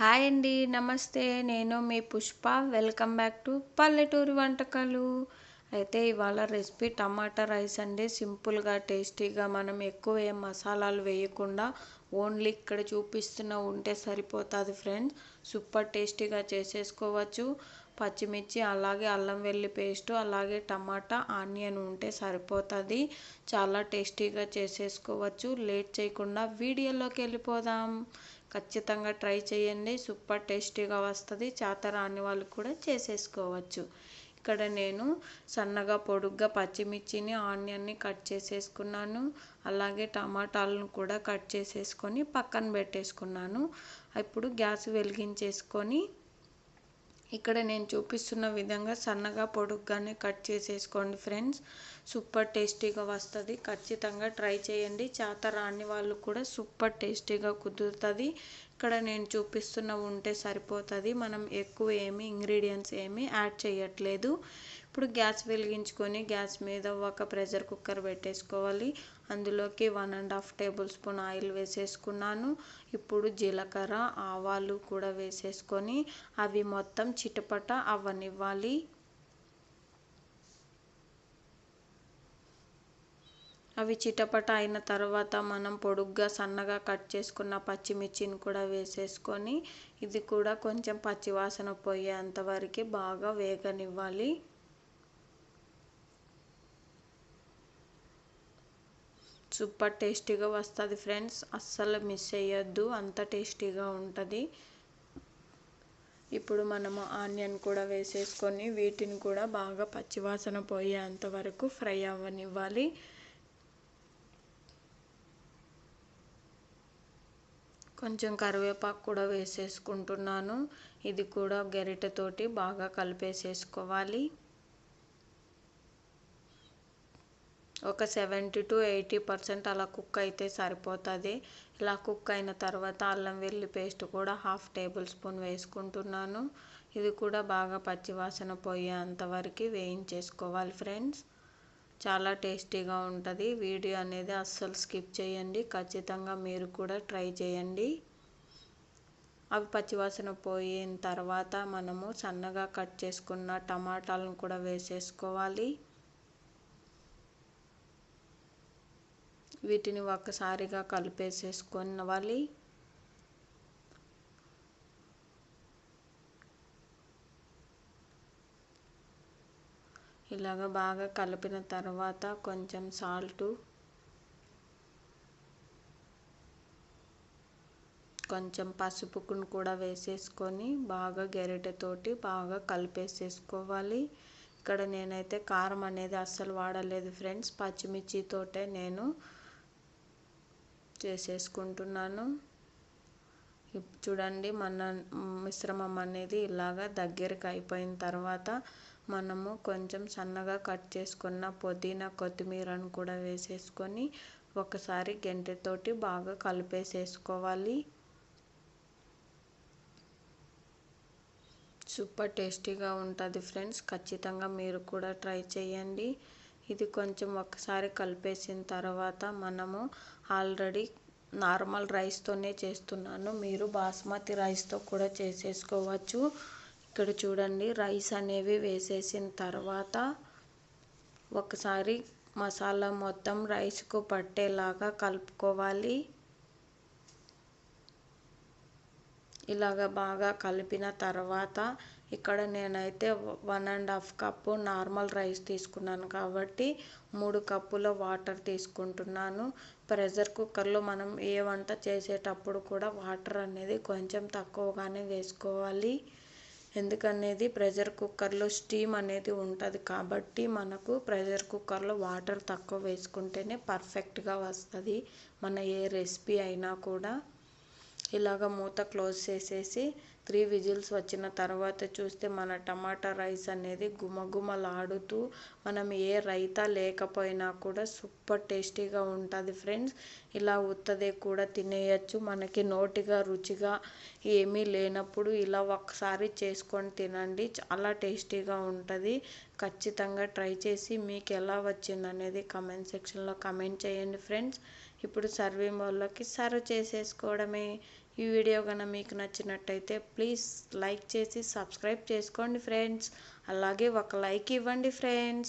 Hi అండి నమస్తే. నేను మీ పుష్ప. వెల్కమ్ బ్యాక్ టు పల్లెటూరి వంటకాలు. అయితే ఇవాళ రెసిపీ టమాటా రైస్ అండి. సింపుల్గా టేస్టీగా మనం ఎక్కువ ఏం మసాలాలు వేయకుండా ఓన్లీ ఇక్కడ చూపిస్తున్న ఉంటే సరిపోతుంది ఫ్రెండ్స్ సూపర్ టేస్టీగా చేసేసుకోవచ్చు. పచ్చిమిర్చి అలాగే అల్లం వెల్లి పేస్ట్ అలాగే టమాటా ఆనియన్ ఉంటే సరిపోతుంది. చాలా టేస్టీగా చేసేసుకోవచ్చు. లేట్ చేయకుండా వీడియోలోకి వెళ్ళిపోదాం. ఖచ్చితంగా ట్రై చేయండి. సూపర్ టేస్టీగా వస్తుంది. చేత రాని వాళ్ళు కూడా చేసేసుకోవచ్చు. ఇక్కడ నేను సన్నగా పొడుగ్గా పచ్చిమిర్చిని ఆనియన్ని కట్ చేసేసుకున్నాను. అలాగే టమాటాలను కూడా కట్ చేసేసుకొని పక్కన పెట్టేసుకున్నాను. ఇప్పుడు గ్యాస్ వెలిగించేసుకొని ఇక్కడ నేను చూపిస్తున్న విధంగా సన్నగా పొడుగ్గానే కట్ చేసేసుకోండి ఫ్రెండ్స్. సూపర్ టేస్టీగా వస్తుంది. ఖచ్చితంగా ట్రై చేయండి. చేత రాని వాళ్ళు కూడా సూపర్ టేస్టీగా కుదురుతుంది. ఇక్కడ నేను చూపిస్తున్న ఉంటే సరిపోతుంది. మనం ఎక్కువ ఏమి ఇంగ్రీడియంట్స్ ఏమి యాడ్ చేయట్లేదు. ఇప్పుడు గ్యాస్ వెలిగించుకొని గ్యాస్ మీద ఒక ప్రెషర్ కుక్కర్ పెట్టేసుకోవాలి. అందులోకి one and half table spoon oil వేసేసుకున్నాను. ఇప్పుడు జీలకర్ర ఆవాలు కూడా వేసేసుకొని అవి మొత్తం చిటపట అవ్వనివ్వాలి. అవి చిటపట అయిన తర్వాత మనం పొడుగ్గా సన్నగా కట్ చేసుకున్న పచ్చిమిర్చిని కూడా వేసేసుకొని ఇది కూడా కొంచెం పచ్చివాసన పోయేంత వరకు బాగా వేగనివ్వాలి. సూపర్ టేస్టీగా వస్తుంది ఫ్రెండ్స్. అస్సలు మిస్ అయ్యొద్దు అంత టేస్టీగా ఉంటుంది. ఇప్పుడు మనము ఆనియన్ కూడా వేసేసుకొని వీటిని కూడా బాగా పచ్చివాసన పోయేంత వరకు ఫ్రై అవ్వనివ్వాలి. కొంచెం కరివేపాకు కూడా వేసేసుకుంటున్నాను. ఇది కూడా గరిటెతోటి బాగా కలిపేసేసుకోవాలి. ఒక సెవెంటీ టు ఎయిటీ పర్సెంట్ అలా కుక్ అయితే సరిపోతుంది. ఇలా కుక్ అయిన తర్వాత అల్లం వెల్లి పేస్ట్ కూడా హాఫ్ టేబుల్ స్పూన్ వేసుకుంటున్నాను. ఇది కూడా బాగా పచ్చివాసన పోయేంతవరకు వేయించేసుకోవాలి ఫ్రెండ్స్. చాలా టేస్టీగా ఉంటుంది. వీడియో అనేది అస్సలు స్కిప్ చేయండి. ఖచ్చితంగా మీరు కూడా ట్రై చేయండి. అవి పచ్చివాసన పోయిన తర్వాత మనము సన్నగా కట్ చేసుకున్న టమాటాలను కూడా వేసేసుకోవాలి. వీటిని ఒక్కసారిగా కలిపేసేసుకోవాలి ఇలాగ బాగా కలిపిన తర్వాత కొంచెం సాల్టు కొంచెం పసుపుకును కూడా వేసేసుకొని బాగా గెరిటెతోటి బాగా కలిపేసేసుకోవాలి. ఇక్కడ నేనైతే కారం అనేది అస్సలు వాడలేదు ఫ్రెండ్స్. పచ్చిమిర్చితోటే నేను చేసేసుకుంటున్నాను. చూడండి మన మిశ్రమం అనేది ఇలాగా దగ్గరికి అయిపోయిన తర్వాత మనము కొంచెం సన్నగా కట్ చేసుకున్న పుదీనా కొత్తిమీరను కూడా వేసేసుకొని ఒకసారి గంటెతోటి బాగా కలిపేసేసుకోవాలి. సూపర్ టేస్టీగా ఉంటుంది ఫ్రెండ్స్. ఖచ్చితంగా మీరు కూడా ట్రై చేయండి. ఇది కొంచెం ఒకసారి కలిపేసిన తర్వాత మనము ఆల్రెడీ నార్మల్ రైస్తోనే చేస్తున్నాను. మీరు బాస్మతి రైస్తో కూడా చేసేసుకోవచ్చు. ఇక్కడ చూడండి రైస్ అనేవి వేసేసిన తర్వాత ఒకసారి మసాలా మొత్తం రైస్కు పట్టేలాగా కలుపుకోవాలి. ఇలాగ బాగా కలిపిన తర్వాత ఇక్కడ నేనైతే one and half cup normal rice తీసుకున్నాను కాబట్టి మూడు కప్పుల వాటర్ తీసుకుంటున్నాను. ప్రెషర్ కుక్కర్లో మనం ఏ వంట చేసేటప్పుడు కూడా వాటర్ అనేది కొంచెం తక్కువగానే వేసుకోవాలి. ఎందుకనేది ప్రెషర్ కుక్కర్లో స్టీమ్ అనేది ఉంటుంది కాబట్టి మనకు ప్రెషర్ కుక్కర్లో వాటర్ తక్కువ వేసుకుంటేనే పర్ఫెక్ట్గా వస్తుంది. మన ఏ రెసిపీ అయినా కూడా. ఇలాగ మూత క్లోజ్ చేసేసి త్రీ విజిల్స్ వచ్చిన తర్వాత చూస్తే మన టమాటా రైస్ అనేది గుమగుమలాడుతూ మనం ఏ రైతా లేకపోయినా కూడా సూపర్ టేస్టీగా ఉంటుంది ఫ్రెండ్స్. ఇలా ఉత్తదే కూడా తినేయచ్చు. మనకి నోటిగా రుచిగా ఏమీ లేనప్పుడు ఇలా ఒకసారి చేసుకొని తినండి. చాలా టేస్టీగా ఉంటుంది. ఖచ్చితంగా ట్రై చేసి మీకు ఎలా వచ్చింది అనేది కమెంట్ సెక్షన్లో కమెంట్ చేయండి ఫ్రెండ్స్. ఇప్పుడు సర్వింగ్ వాళ్ళకి సర్వ్ చేసేసుకోవడమే ఈ వీడియో కనుక మీకు నచ్చినట్టయితే ప్లీజ్ లైక్ చేసి సబ్స్క్రైబ్ చేసుకోండి ఫ్రెండ్స్. అలాగే ఒక లైక్ ఇవ్వండి ఫ్రెండ్స్.